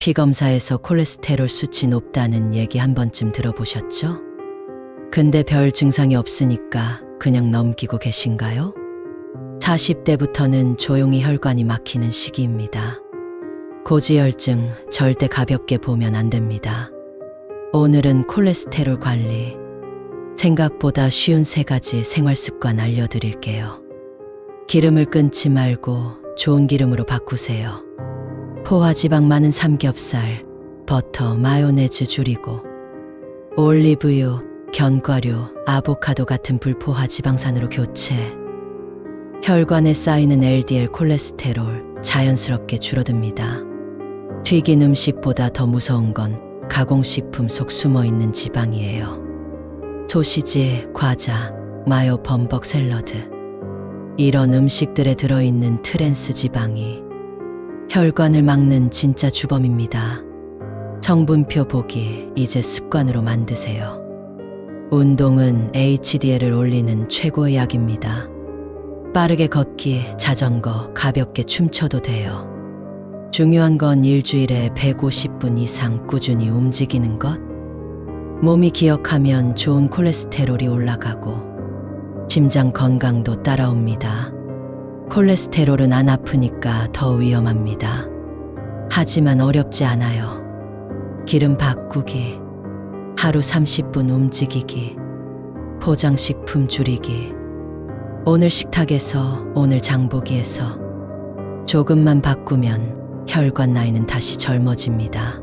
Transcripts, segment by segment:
피검사에서 콜레스테롤 수치 높다는 얘기 한 번쯤 들어보셨죠? 근데 별 증상이 없으니까 그냥 넘기고 계신가요? 40대부터는 조용히 혈관이 막히는 시기입니다. 고지혈증 절대 가볍게 보면 안 됩니다. 오늘은 콜레스테롤 관리, 생각보다 쉬운 세 가지 생활 습관 알려드릴게요. 기름을 끊지 말고 좋은 기름으로 바꾸세요. 포화 지방 많은 삼겹살, 버터, 마요네즈 줄이고 올리브유, 견과류, 아보카도 같은 불포화 지방산으로 교체. 혈관에 쌓이는 LDL 콜레스테롤 자연스럽게 줄어듭니다. 튀긴 음식보다 더 무서운 건 가공식품 속 숨어 있는 지방이에요. 소시지, 과자, 마요 범벅 샐러드. 이런 음식들에 들어있는 트랜스 지방이 혈관을 막는 진짜 주범입니다. 성분표 보기 이제 습관으로 만드세요. 운동은 HDL을 올리는 최고의 약입니다. 빠르게 걷기, 자전거, 가볍게 춤춰도 돼요. 중요한 건 일주일에 150분 이상 꾸준히 움직이는 것. 몸이 기억하면 좋은 콜레스테롤이 올라가고 심장 건강도 따라옵니다. 콜레스테롤은 안 아프니까 더 위험합니다. 하지만 어렵지 않아요. 기름 바꾸기, 하루 30분 움직이기, 포장식품 줄이기, 오늘 식탁에서, 오늘 장보기에서 조금만 바꾸면 혈관 나이는 다시 젊어집니다.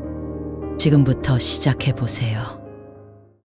지금부터 시작해 보세요.